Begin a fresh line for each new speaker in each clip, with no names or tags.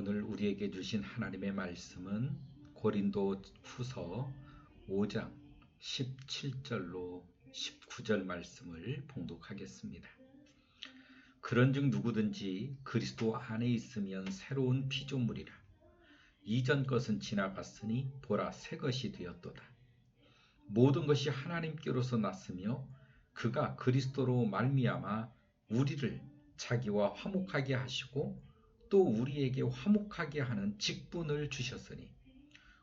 오늘 우리에게 주신 하나님의 말씀은 고린도 후서 5장 17절로 19절 말씀을 봉독하겠습니다. 그런즉 누구든지 그리스도 안에 있으면 새로운 피조물이라 이전 것은 지나갔으니 보라 새 것이 되었도다. 모든 것이 하나님께로서 났으며 그가 그리스도로 말미암아 우리를 자기와 화목하게 하시고 또 우리에게 화목하게 하는 직분을 주셨으니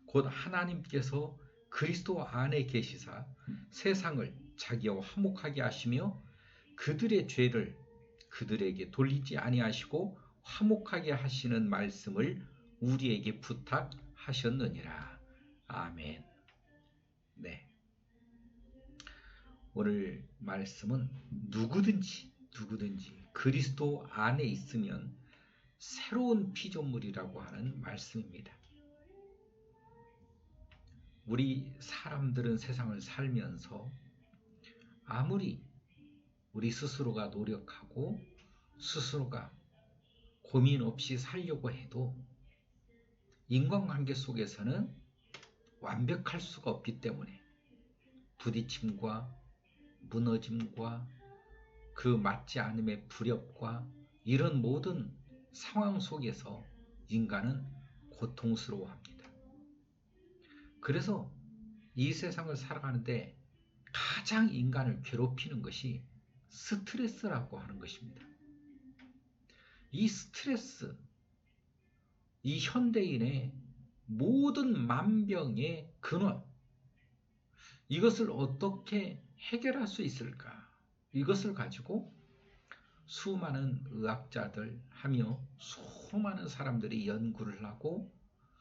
곧 하나님께서 그리스도 안에 계시사 세상을 자기와 화목하게 하시며 그들의 죄를 그들에게 돌리지 아니하시고 화목하게 하시는 말씀을 우리에게 부탁하셨느니라. 아멘. 네. 오늘 말씀은 누구든지 누구든지 그리스도 안에 있으면 새로운 피조물이라고 하는 말씀입니다. 우리 사람들은 세상을 살면서 아무리 우리 스스로가 노력하고 스스로가 고민 없이 살려고 해도 인간관계 속에서는 완벽할 수가 없기 때문에 부딪힘과 무너짐과 그 맞지 않음의 불협과 이런 모든 상황 속에서 인간은 고통스러워합니다. 그래서 이 세상을 살아가는데 가장 인간을 괴롭히는 것이 스트레스라고 하는 것입니다. 이 스트레스, 이 현대인의 모든 만병의 근원, 이것을 어떻게 해결할 수 있을까? 이것을 가지고 수많은 의학자들 하며 수많은 사람들이 연구를 하고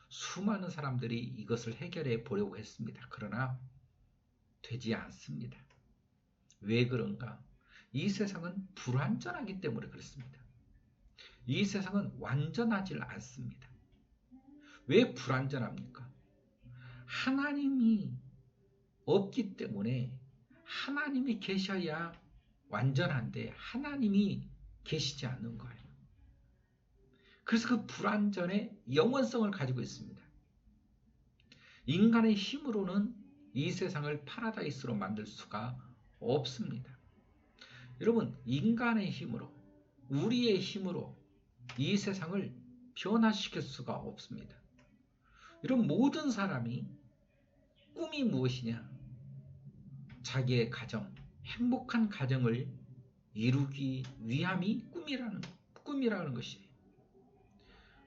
수많은 사람들이 이것을 해결해 보려고 했습니다. 그러나 되지 않습니다. 왜 그런가? 이 세상은 불완전하기 때문에 그렇습니다. 이 세상은 완전하지 않습니다. 왜 불완전합니까? 하나님이 없기 때문에 하나님이 계셔야 완전한데 하나님이 계시지 않는 거예요. 그래서 그 불완전의 영원성을 가지고 있습니다. 인간의 힘으로는 이 세상을 파라다이스로 만들 수가 없습니다. 여러분, 인간의 힘으로, 우리의 힘으로 이 세상을 변화시킬 수가 없습니다. 이런 모든 사람이 꿈이 무엇이냐? 자기의 가정, 행복한 가정을 이루기 위함이 꿈이라는 꿈이라는 것이에요.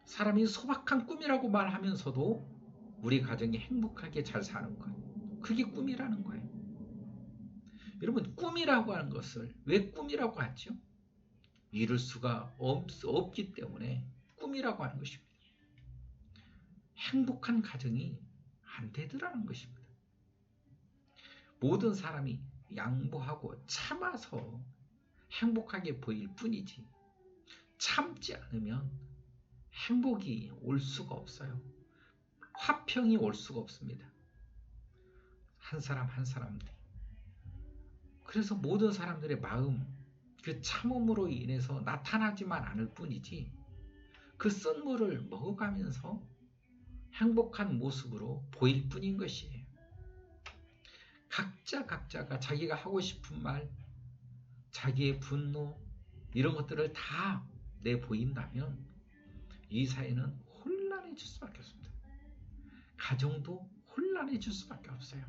사람이 소박한 꿈이라고 말하면서도 우리 가정이 행복하게 잘 사는 것. 그게 꿈이라는 거예요. 여러분, 꿈이라고 하는 것을 왜 꿈이라고 하죠? 이룰 수가 없, 없기 때문에 꿈이라고 하는 것입니다. 행복한 가정이 안 되더라는 것입니다. 모든 사람이 양보하고 참아서 행복하게 보일 뿐이지 참지 않으면 행복이 올 수가 없어요. 화평이 올 수가 없습니다. 한 사람 한 사람들. 그래서 모든 사람들의 마음, 그 참음으로 인해서 나타나지만 않을 뿐이지 그 쓴물을 먹어가면서 행복한 모습으로 보일 뿐인 것이에요. 각자 각자가 자기가 하고 싶은 말, 자기의 분노 이런 것들을 다 내보인다면 이 사회는 혼란해질 수밖에 없습니다. 가정도 혼란해질 수밖에 없어요.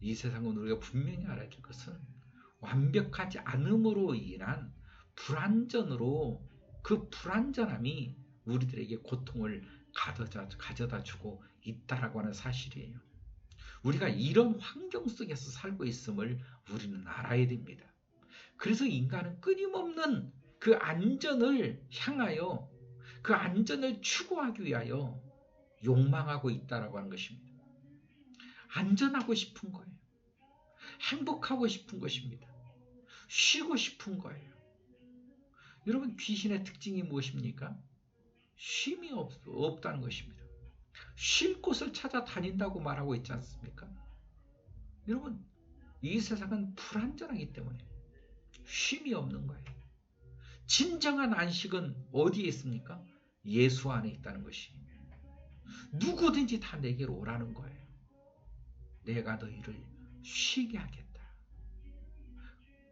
이 세상은 우리가 분명히 알아야 될 것은 완벽하지 않음으로 인한 불완전으로 그 불완전함이 우리들에게 고통을 가져다 주고 있다라고 하는 사실이에요. 우리가 이런 환경 속에서 살고 있음을 우리는 알아야 됩니다. 그래서 인간은 끊임없는 그 안전을 향하여 그 안전을 추구하기 위하여 욕망하고 있다라고 하는 것입니다. 안전하고 싶은 거예요. 행복하고 싶은 것입니다. 쉬고 싶은 거예요. 여러분 귀신의 특징이 무엇입니까? 쉼이 없, 없다는 것입니다. 쉴 곳을 찾아 다닌다고 말하고 있지 않습니까? 여러분, 이 세상은 불안전하기 때문에 쉼이 없는 거예요. 진정한 안식은 어디에 있습니까? 예수 안에 있다는 것이. 누구든지 다 내게로 오라는 거예요. 내가 너희를 쉬게 하겠다.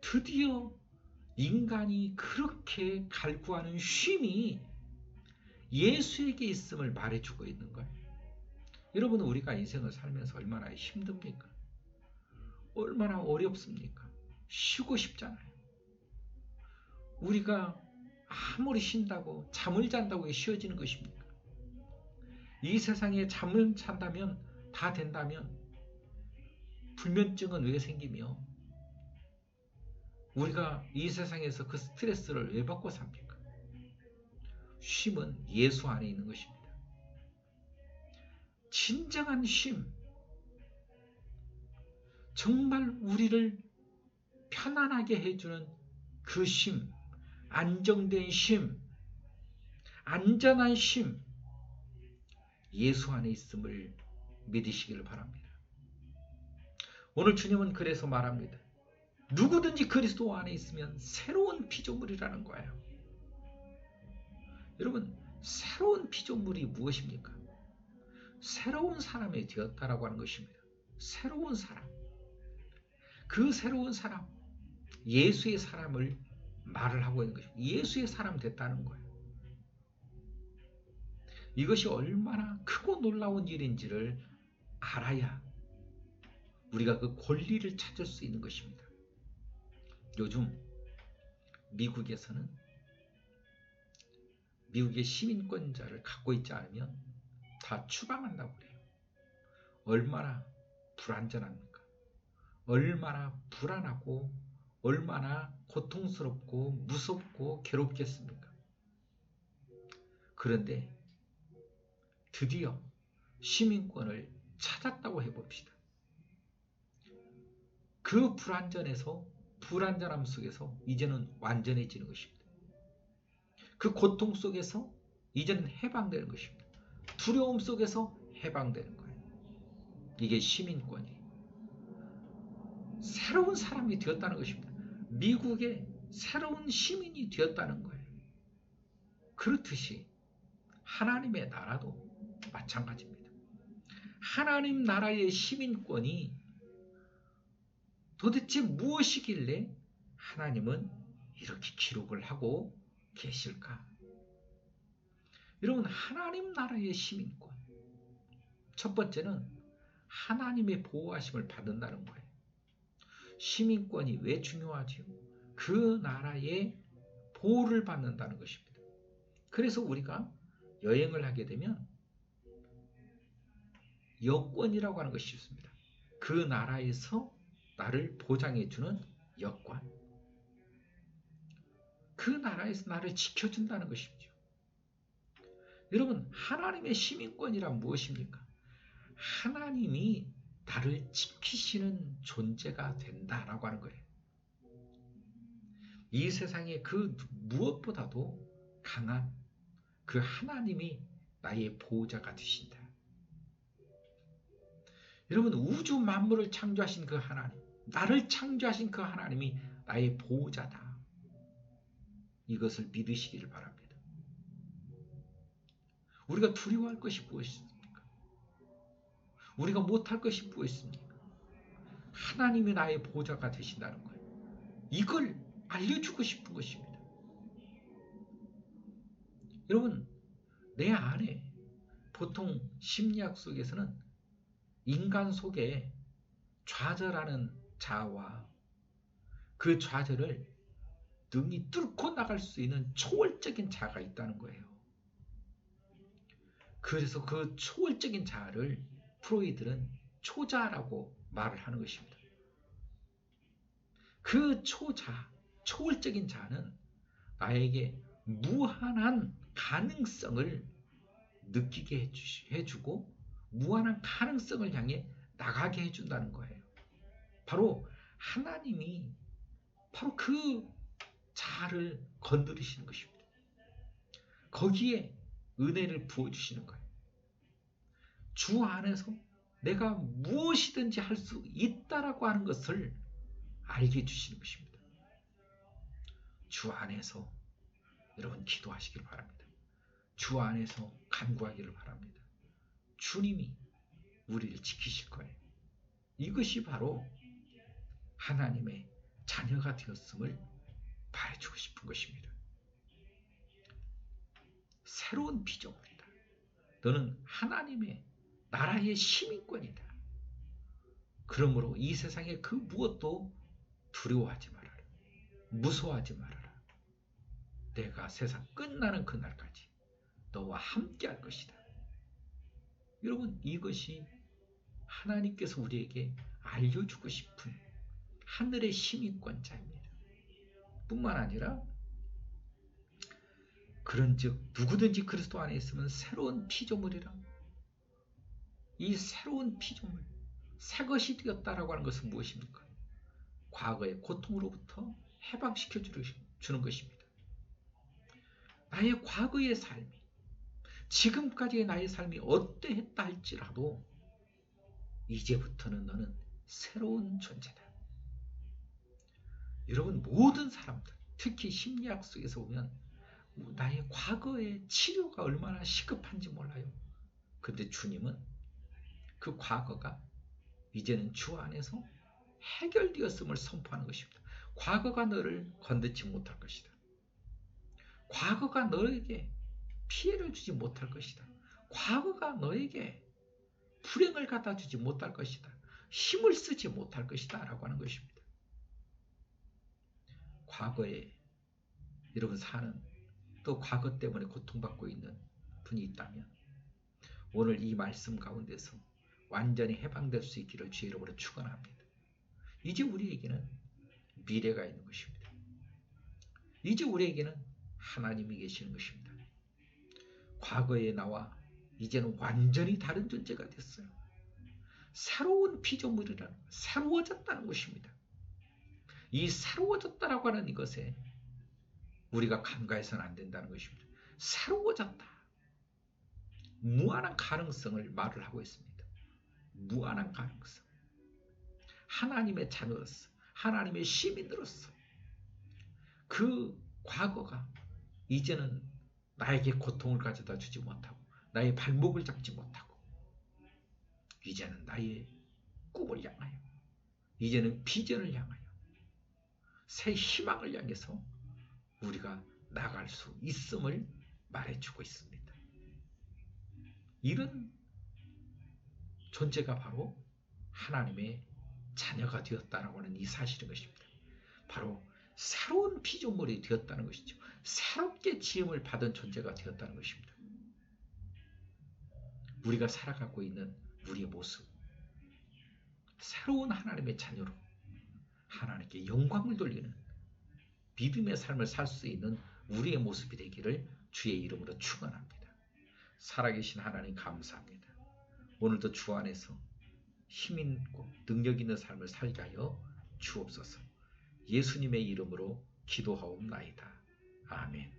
드디어 인간이 그렇게 갈구하는 쉼이 예수에게 있음을 말해주고 있는 거예요. 여러분 우리가 인생을 살면서 얼마나 힘듭니까? 얼마나 어렵습니까? 쉬고 싶잖아요. 우리가 아무리 쉰다고 잠을 잔다고 쉬어지는 것입니까? 이 세상에 잠을 잔다면 다 된다면 불면증은 왜 생기며 우리가 이 세상에서 그 스트레스를 왜 받고 삽니까? 쉼은 예수 안에 있는 것입니다. 진정한 쉼, 정말 우리를 편안하게 해주는 그 쉼, 안정된 쉼, 안전한 쉼, 예수 안에 있음을 믿으시기를 바랍니다. 오늘 주님은 그래서 말합니다. 누구든지 그리스도 안에 있으면 새로운 피조물이라는 거예요. 여러분, 새로운 피조물이 무엇입니까? 새로운 사람이 되었다라고 하는 것입니다. 새로운 사람. 그 새로운 사람, 예수의 사람을 말을 하고 있는 것입니다. 예수의 사람 됐다는 거예요. 이것이 얼마나 크고 놀라운 일인지를 알아야 우리가 그 권리를 찾을 수 있는 것입니다. 요즘 미국에서는 미국의 시민권자를 갖고 있지 않으면 다 추방한다고 그래요. 얼마나 불안전합니까? 얼마나 불안하고 얼마나 고통스럽고 무섭고 괴롭겠습니까? 그런데 드디어 시민권을 찾았다고 해봅시다. 그 불안전에서 불안전함 속에서 이제는 완전해지는 것입니다. 그 고통 속에서 이제는 해방되는 것입니다. 두려움 속에서 해방되는 거예요. 이게 시민권이 새로운 사람이 되었다는 것입니다. 미국의 새로운 시민이 되었다는 거예요. 그렇듯이 하나님의 나라도 마찬가지입니다. 하나님 나라의 시민권이 도대체 무엇이길래 하나님은 이렇게 기록을 하고 계실까? 여러분, 하나님 나라의 시민권. 첫 번째는 하나님의 보호하심을 받는다는 거예요. 시민권이 왜 중요하지요? 그 나라의 보호를 받는다는 것입니다. 그래서 우리가 여행을 하게 되면 여권이라고 하는 것이 있습니다. 그 나라에서 나를 보장해주는 여권. 그 나라에서 나를 지켜준다는 것이죠. 여러분, 하나님의 시민권이란 무엇입니까? 하나님이 나를 지키시는 존재가 된다라고 하는 거예요. 이 세상에 그 무엇보다도 강한 그 하나님이 나의 보호자가 되신다. 여러분, 우주 만물을 창조하신 그 하나님, 나를 창조하신 그 하나님이 나의 보호자다. 이것을 믿으시기를 바랍니다. 우리가 두려워할 것이 무엇입니까? 우리가 못할 것이 무엇입니까? 하나님이 나의 보좌가 되신다는 거예요. 이걸 알려주고 싶은 것입니다. 여러분, 내 안에 보통 심리학 속에서는 인간 속에 좌절하는 자와 그 좌절을 능히 뚫고 나갈 수 있는 초월적인 자가 있다는 거예요. 그래서 그 초월적인 자를 프로이드는 초자라고 말을 하는 것입니다. 그 초자, 초월적인 자는 나에게 무한한 가능성을 느끼게 해주고 무한한 가능성을 향해 나가게 해준다는 거예요. 바로 하나님이 바로 그 자를 건드리시는 것입니다. 거기에 은혜를 부어주시는 거예요. 주 안에서 내가 무엇이든지 할 수 있다라고 하는 것을 알게 해주시는 것입니다. 주 안에서 여러분 기도하시길 바랍니다. 주 안에서 간구하기를 바랍니다. 주님이 우리를 지키실 거예요. 이것이 바로 하나님의 자녀가 되었음을 말해주고 싶은 것입니다. 새로운 피조물이다. 너는 하나님의 나라의 시민권이다. 그러므로 이 세상의 그 무엇도 두려워하지 말아라. 무서워하지 말아라. 내가 세상 끝나는 그날까지 너와 함께 할 것이다. 여러분, 이것이 하나님께서 우리에게 알려주고 싶은 하늘의 시민권자입니다. 뿐만 아니라 그런즉 누구든지 그리스도 안에 있으면 새로운 피조물이라. 이 새로운 피조물, 새 것이 되었다라고 하는 것은 무엇입니까? 과거의 고통으로부터 해방시켜 주는 것입니다. 나의 과거의 삶이 지금까지의 나의 삶이 어떠했다 할지라도 이제부터는 너는 새로운 존재다. 여러분 모든 사람들 특히 심리학 속에서 보면 나의 과거의 치료가 얼마나 시급한지 몰라요. 근데 주님은 그 과거가 이제는 주 안에서 해결되었음을 선포하는 것입니다. 과거가 너를 건드지 못할 것이다. 과거가 너에게 피해를 주지 못할 것이다. 과거가 너에게 불행을 갖다 주지 못할 것이다. 힘을 쓰지 못할 것이다. 라고 하는 것입니다. 과거에 여러분 사는 또 과거 때문에 고통받고 있는 분이 있다면 오늘 이 말씀 가운데서 완전히 해방될 수 있기를 주의 이름으로 축원합니다. 이제 우리에게는 미래가 있는 것입니다. 이제 우리에게는 하나님이 계시는 것입니다. 과거의 나와 이제는 완전히 다른 존재가 됐어요. 새로운 피조물이라는 새로워졌다는 것입니다. 이 새로워졌다라고 하는 이것에 우리가 간과해서는 안 된다는 것입니다. 새로워졌다. 무한한 가능성을 말을 하고 있습니다. 무한한 가능성. 하나님의 자녀로서, 하나님의 시민으로서 그 과거가 이제는 나에게 고통을 가져다 주지 못하고 나의 발목을 잡지 못하고 이제는 나의 꿈을 향하여 이제는 비전을 향하여 새 희망을 향해서 나갈 수 있음을 말해주고 있습니다. 이런 존재가 바로 하나님의 자녀가 되었다라고 하는 이 사실인 것입니다. 바로 새로운 피조물이 되었다는 것이죠. 새롭게 지음을 받은 존재가 되었다는 것입니다. 우리가 살아가고 있는 우리의 모습, 새로운 하나님의 자녀로 하나님께 영광을 돌리는 믿음의 삶을 살 수 있는 우리의 모습이 되기를 주의 이름으로 축원합니다. 살아계신 하나님 감사합니다. 오늘도 주 안에서 힘 있고 능력 있는 삶을 살게 하여 주옵소서. 예수님의 이름으로 기도하옵나이다. 아멘.